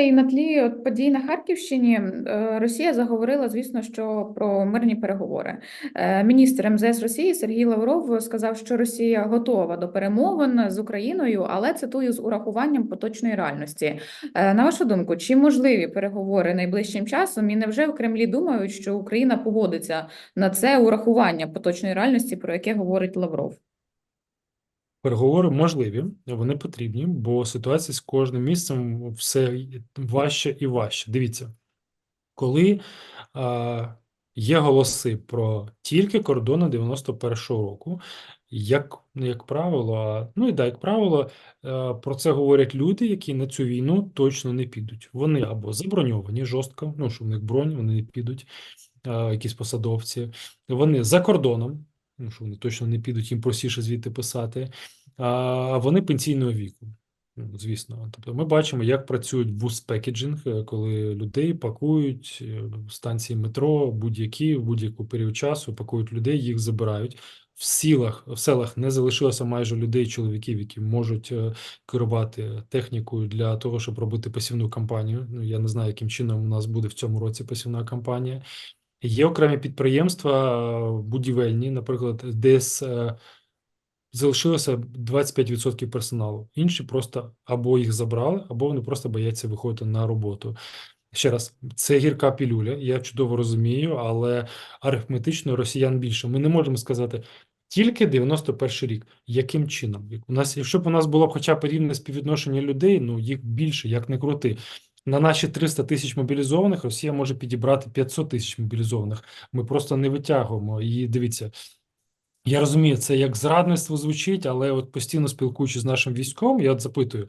І на тлі от подій на Харківщині е, Росія заговорила, звісно, що про мирні переговори. Е, Міністр МЗС Росії Сергій Лавров сказав, що Росія готова до перемовин з Україною, але цитую з урахуванням поточної реальності. Е, На вашу думку, чи можливі переговори найближчим часом? І невже в Кремлі думають, що Україна погодиться на це урахування поточної реальності, про яке говорить Лавров? Переговори можливі, вони потрібні, бо ситуація з кожним місцем все важче і важче. Дивіться, коли а, є голоси про тільки кордони 91-го року, як, ну, як правило, ну і да, як правило, е, про це говорять люди, які на цю війну точно не підуть. Вони або заброньовані жорстко, ну що в них бронь, вони не підуть, якісь посадовці, вони за кордоном. Ну, що вони точно не підуть, їм простіше звідти писати, а вони пенсійного віку. Ну, Звісно, тобто ми бачимо, як працюють бус-пекеджинг, е, коли людей пакують е, станції метро, будь-які в будь-яку період часу пакують людей, їх забирають. В сілах, в селах не залишилося майже людей, чоловіків, які можуть е, керувати технікою для того, щоб робити посівну кампанію. Ну я не знаю, яким чином у нас буде в цьому році посівна кампанія. Є окремі підприємства е, будівельні, наприклад, десь е, залишилося 25% персоналу. Інші просто або їх забрали, або вони просто бояться виходити на роботу. Ще раз, це гірка пілюля, я чудово розумію, але арифметично росіян більше. Ми не можемо сказати тільки 91 рік. Яким чином? У нас, якщо б у нас було хоча б рівне співвідношення людей, ну їх більше, як не крути. На наші 300 тисяч мобілізованих Росія може підібрати 500 тисяч мобілізованих. Ми просто не витягуємо. І дивіться, я розумію, це як зрадництво звучить, але от постійно спілкуючись з нашим військом, я от запитую: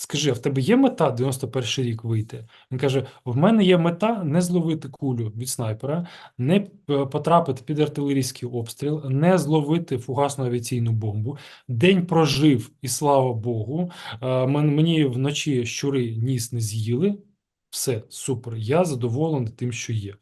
скажи, а в тебе є мета 91 рік вийти? Він каже: в мене є мета не зловити кулю від снайпера, не е, потрапити під артилерійський обстріл, не зловити фугасну авіаційну бомбу. День прожив, і слава Богу. Е, Мені вночі щури ніс не з'їли. Все, супер. Я задоволений тим, що є.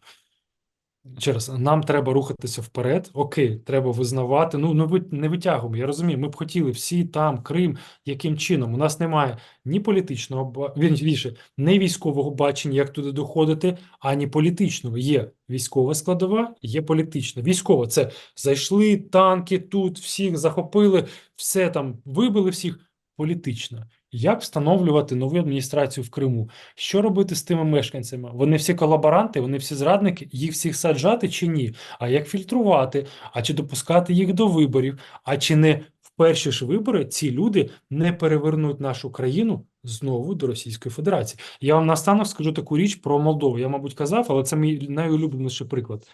Ще раз, нам треба рухатися вперед. Окей, треба визнавати. Ну, ну не витягуємо. Я розумію, ми б хотіли всі там, Крим, яким чином. У нас немає ні політичного вірніше, не військового бачення, як туди доходити, ані політичного. Є військова складова, є політична. Військова це зайшли танки тут, всіх захопили, все там вибили всіх. Політична. Як встановлювати нову адміністрацію в Криму? Що робити з тими мешканцями? Вони всі колаборанти, вони всі зрадники, їх всіх саджати чи ні? А як фільтрувати? А чи допускати їх до виборів? А чи не в перші ж вибори ці люди не перевернуть нашу країну знову до Російської Федерації? Я вам наостанок скажу таку річ про Молдову. Я, мабуть, казав, але це мій найулюбленіший приклад.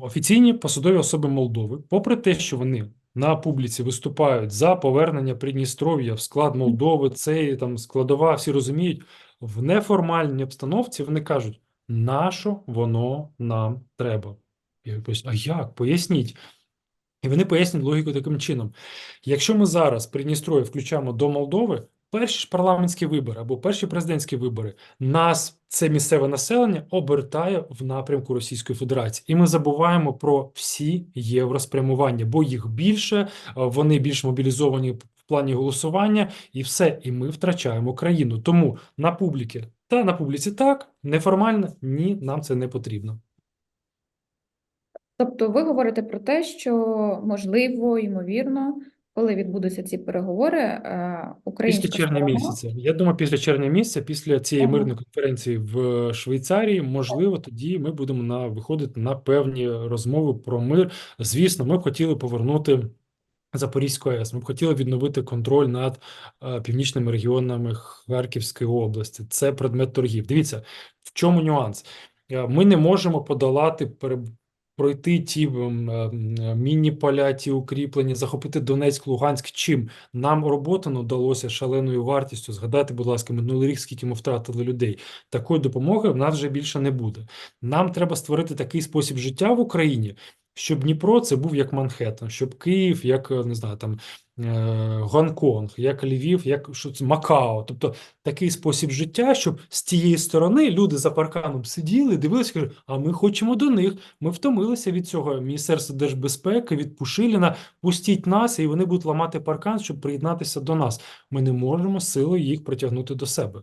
Офіційні посадові особи Молдови, попри те, що вони на публіці виступають за повернення Придністров'я в склад Молдови, це там складова, всі розуміють, в неформальній обстановці вони кажуть, нащо воно нам треба? Я кажу, а як? Поясніть. І вони пояснюють логіку таким чином. Якщо ми зараз Придністров'я включаємо до Молдови, перші ж парламентські вибори або перші президентські вибори, нас це місцеве населення обертає в напрямку Російської Федерації, і ми забуваємо про всі євроспрямування, бо їх більше, е, вони більш мобілізовані в плані голосування, і все. І ми втрачаємо країну. Тому на публіки та на публіці так, неформально ні, нам це не потрібно. Тобто ви говорите про те, що можливо, ймовірно, коли відбудуться ці переговори, е, українська Після червня сторона- місяця. Я думаю, після червня місяця, після цієї Ага. мирної конференції в Швейцарії, можливо, тоді ми будемо на виходити на певні розмови про мир. Звісно, ми б хотіли повернути Запорізьку АЕС. Ми б хотіли відновити контроль над е, північними регіонами Харківської області. Це предмет торгів. Дивіться, в чому нюанс? Е, Ми не можемо подолати пройти ті м, е, м, міні-поля, ті укріплення, захопити Донецьк, Луганськ. Чим нам робота вдалося шаленою вартістю. Згадайте, будь ласка, минулий рік, скільки ми втратили людей. Такої допомоги в нас вже більше не буде. Нам треба створити такий спосіб життя в Україні, щоб Дніпро це був як Манхеттен, щоб Київ, як е, не знаю, там е, Гонконг, як Львів, як що це Макао. Тобто такий спосіб життя, щоб з тієї сторони люди за парканом сиділи, дивилися, кажуть, а ми хочемо до них. Ми втомилися від цього Міністерства держбезпеки, від Пушиліна. Пустіть нас, і вони будуть ламати паркан, щоб приєднатися до нас. Ми не можемо силою їх притягнути до себе.